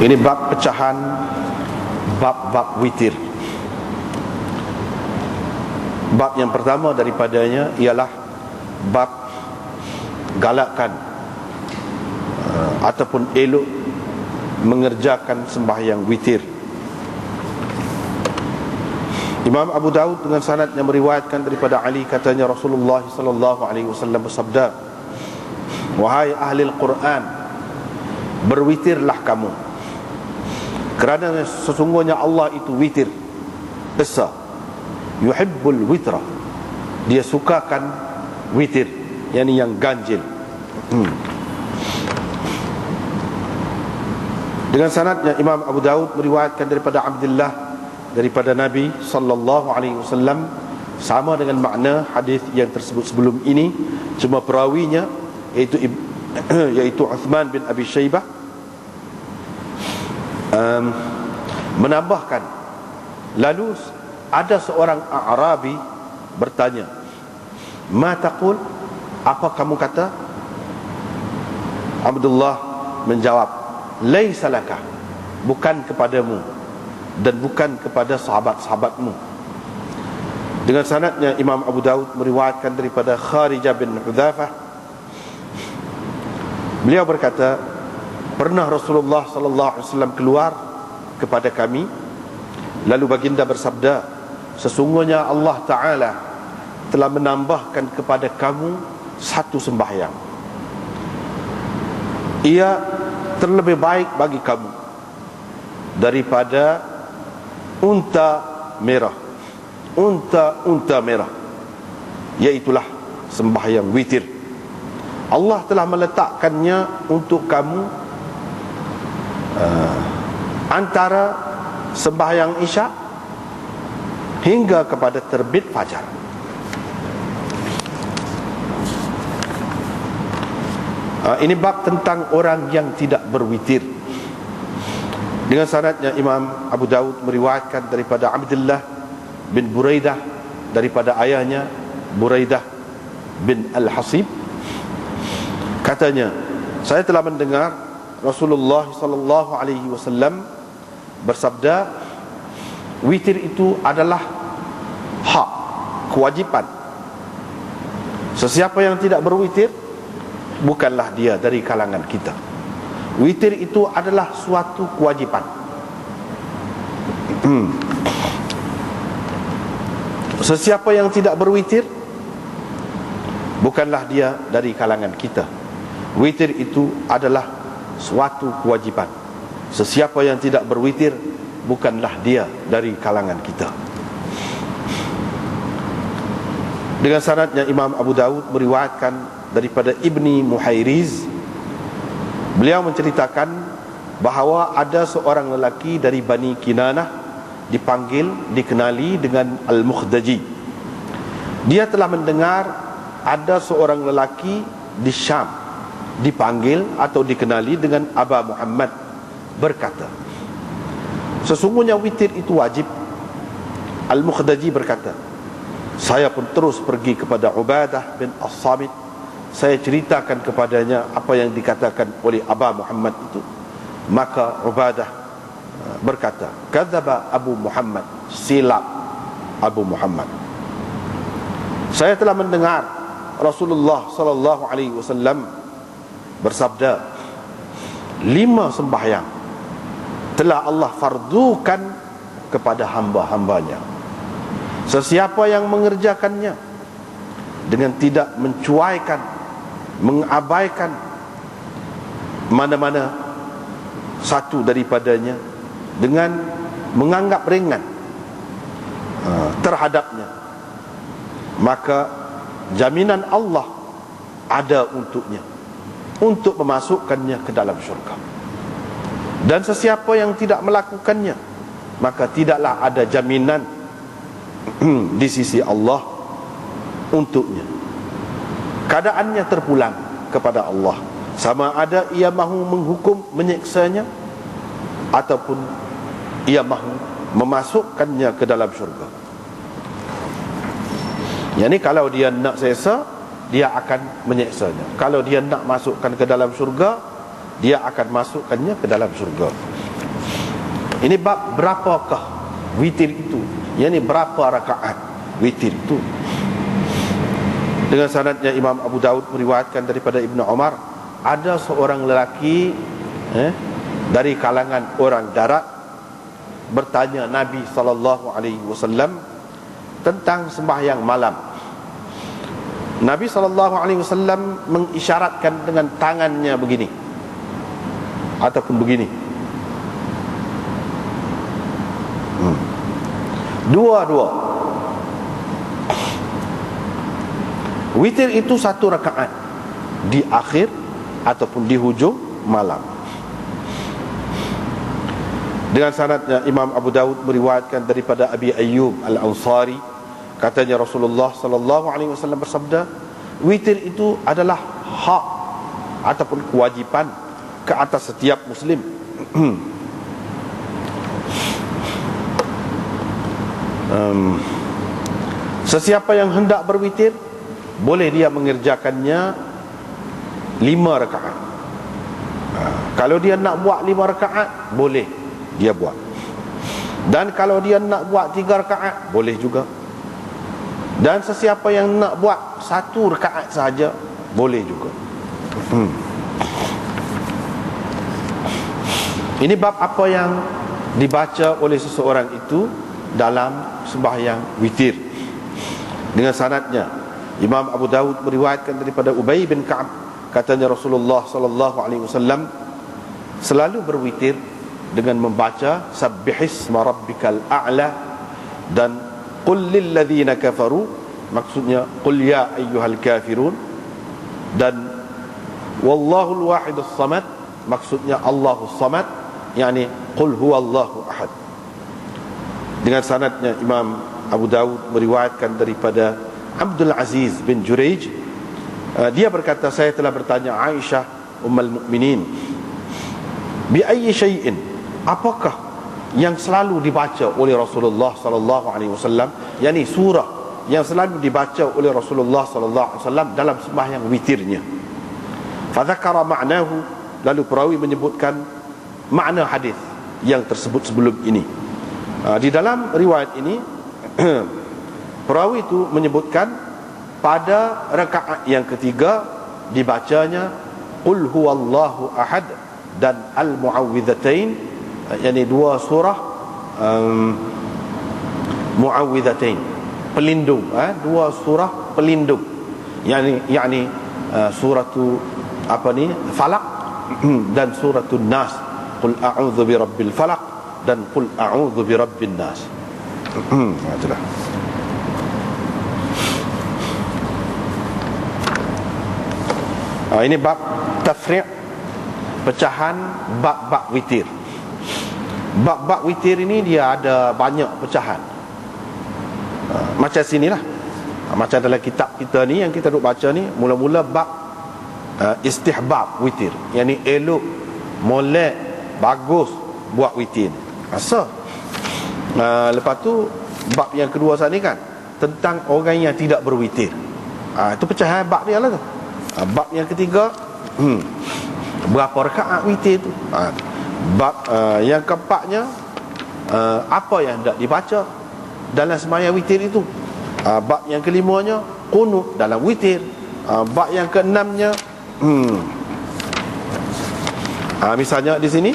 Ini bab pecahan bab-bab witir. Bab yang pertama daripadanya ialah bab galakkan uh, ataupun elok mengerjakan sembahyang witir. Imam Abu Daud dengan sanad yang meriwayatkan daripada Ali katanya Rasulullah sallallahu alaihi wasallam bersabda Wahai ahli Al-Quran berwitirlah kamu kerana sesungguhnya Allah itu witir esa yuhibbul witra. Dia sukakan witir. Yakni yang ganjil. Hmm. dengan sanadnya Imam Abu Daud meriwayatkan daripada Abdullah daripada Nabi sallallahu alaihi wasallam sama dengan makna hadis yang tersebut sebelum ini. Cuma perawinya iaitu iaitu Uthman bin Abi Shaybah um, menambahkan. Lalu ada seorang Arabi bertanya ma taqul? Apa kamu kata? Abdullah menjawab laisa laka. Bukan kepadamu dan bukan kepada sahabat-sahabatmu. Dengan sanadnya Imam Abu Daud meriwayatkan daripada Kharijah bin Hudzafah beliau berkata pernah Rasulullah sallallahu alaihi wasallam keluar kepada kami lalu baginda bersabda sesungguhnya Allah taala telah menambahkan kepada kamu satu sembahyang. Ia terlebih baik bagi kamu daripada unta merah. Unta-unta merah. Iaitulah sembahyang witir. Allah telah meletakkannya untuk kamu uh, antara sembahyang isyak hingga kepada terbit fajar. Uh, ini bab tentang orang yang tidak berwitir. Dengan sanadnya Imam Abu Daud meriwayatkan daripada Abdullah bin Buraidah daripada ayahnya Buraidah bin Al-Hasib katanya saya telah mendengar Rasulullah sallallahu alaihi wasallam bersabda witir itu adalah hak kewajipan. Sesiapa yang tidak berwitir bukanlah dia dari kalangan kita. Witir itu adalah suatu kewajipan. Hmm. sesiapa yang tidak berwitir bukanlah dia dari kalangan kita. Witir itu adalah suatu kewajipan. Sesiapa yang tidak berwitir bukanlah dia dari kalangan kita. Dengan sanadnya Imam Abu Dawud meriwayatkan daripada Ibni Muhairiz beliau menceritakan bahawa ada seorang lelaki dari Bani Kinanah dipanggil dikenali dengan Al-Mukhdaji. Dia telah mendengar ada seorang lelaki di Syam dipanggil atau dikenali dengan Aba Muhammad berkata sesungguhnya witir itu wajib. Al-Mukhdaji berkata saya pun terus pergi kepada Ubadah bin As-Samit. Saya ceritakan kepadanya apa yang dikatakan oleh Aba Muhammad itu. Maka Ubadah uh, berkata kadzaba Abu Muhammad silap Abu Muhammad. Saya telah mendengar Rasulullah sallallahu alaihi wasallam bersabda lima sembahyang telah Allah fardukan kepada hamba-hambanya. Sesiapa yang mengerjakannya dengan tidak mencuaikan mengabaikan mana-mana satu daripadanya dengan menganggap ringan ha, terhadapnya maka jaminan Allah ada untuknya untuk memasukkannya ke dalam syurga. Dan sesiapa yang tidak melakukannya maka tidaklah ada jaminan di sisi Allah untuknya. Keadaannya terpulang kepada Allah. Sama ada ia mahu menghukum menyiksanya ataupun ia mahu memasukkannya ke dalam syurga. Yani kalau dia nak sesa dia akan menyeksanya kalau dia nak masukkan ke dalam syurga dia akan masukkannya ke dalam syurga Ini bab berapakah witir itu? Yang ini berapa rakaat witir itu? Dengan sanadnya Imam Abu Daud meriwayatkan daripada Ibnu Umar, ada seorang lelaki eh, dari kalangan orang darat bertanya Nabi sallallahu alaihi wasallam tentang sembahyang malam. Nabi wasallam mengisyaratkan dengan tangannya begini ataupun begini. Hmm. Dua-dua. Witir itu satu rakaat di akhir ataupun di hujung malam. Dengan sanadnya Imam Abu Dawud meriwayatkan daripada Abi Ayyub Al-Ansari katanya Rasulullah sallallahu alaihi wasallam bersabda, witir itu adalah hak ataupun kewajipan ke atas setiap muslim. um, sesiapa yang hendak berwitir boleh dia mengerjakannya lima rakaat. Ha, kalau dia nak buat lima rakaat boleh dia buat dan kalau dia nak buat tiga rakaat boleh juga dan sesiapa yang nak buat satu rakaat saja boleh juga hmm. ini bab apa yang dibaca oleh seseorang itu dalam sembahyang witir dengan sanadnya Imam Abu Dawud meriwayatkan daripada Ubay bin Ka'ab katanya Rasulullah sallallahu alaihi wasallam selalu berwitir dengan membaca sabbihisma rabbikal a'la dan qul lil ladzina kafaru maksudnya qul ya ayyuhal kafirun dan wallahul wahidus samad maksudnya Allahus samad yakni qul huwallahu ahad. Dengan sanadnya Imam Abu Dawud meriwayatkan daripada Abdul Aziz bin Jurayj uh, dia berkata saya telah bertanya Aisyah ummul mukminin bi ayyi shay'in apakah yang selalu dibaca oleh Rasulullah sallallahu alaihi wasallam yakni surah yang selalu dibaca oleh Rasulullah sallallahu alaihi wasallam dalam sembahyang witirnya. Fa dzakara ma'nahu lalu perawi menyebutkan makna hadis yang tersebut sebelum ini. Ah, di dalam riwayat ini perawi itu menyebutkan pada rakaat yang ketiga dibacanya qul huwallahu ahad dan al muawwidzatain yakni dua surah um, muawwidhatain pelindung eh? dua surah pelindung. Yakni yakni uh, suratu apa ni? Falak dan suratul nas. Qul a'udzu birabbil falaq dan qul a'udzu birabbin nas. Itulah Ah, ini bab tafri' pecahan bab-bab witir bab-bab witir ini dia ada banyak pecahan. Uh, macam sinilah. Uh, macam dalam kitab kita ni yang kita duk baca ni mula-mula bab uh, istihbab witir. Yang ni elok molek bagus buat witir asal uh, lepas tu bab yang kedua sana ni kan tentang orang yang tidak berwitir. Itu pecahan bab dia lah tu. Bab yang ketiga hmm, berapa rakaat witir tu? Uh, Bab uh, yang keempatnya uh, apa yang hendak dibaca dalam sembahyang witir itu. Uh, bab yang kelimanya qunut dalam witir. Uh, bab yang keenamnya hmm. uh, misalnya di sini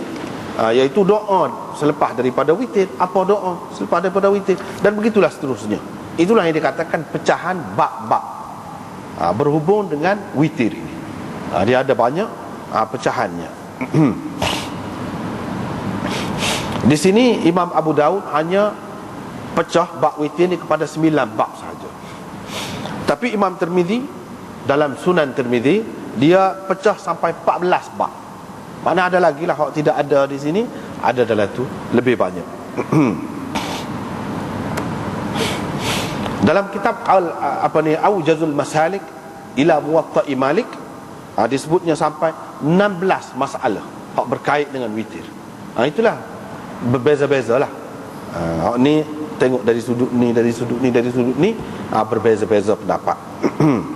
uh, iaitu doa selepas daripada witir. Apa doa selepas daripada witir dan begitulah seterusnya. Itulah yang dikatakan pecahan bab-bab. Uh, berhubung dengan witir ini. Uh, dia ada banyak uh, pecahannya. Di sini Imam Abu Daud hanya pecah bab witir ni kepada sembilan bab sahaja. Tapi Imam Tirmizi dalam Sunan Tirmizi dia pecah sampai 14 bab. Mana ada lagi lah kalau tidak ada di sini, ada dalam tu lebih banyak. dalam kitab al apa ni Aujazul Masalik ila Muwatta'i Malik ha, disebutnya sampai 16 masalah hak berkait dengan witir. Ha, itulah berbeza-beza lah. Uh, ni tengok dari sudut ni dari sudut ni dari sudut ni uh, berbeza-beza pendapat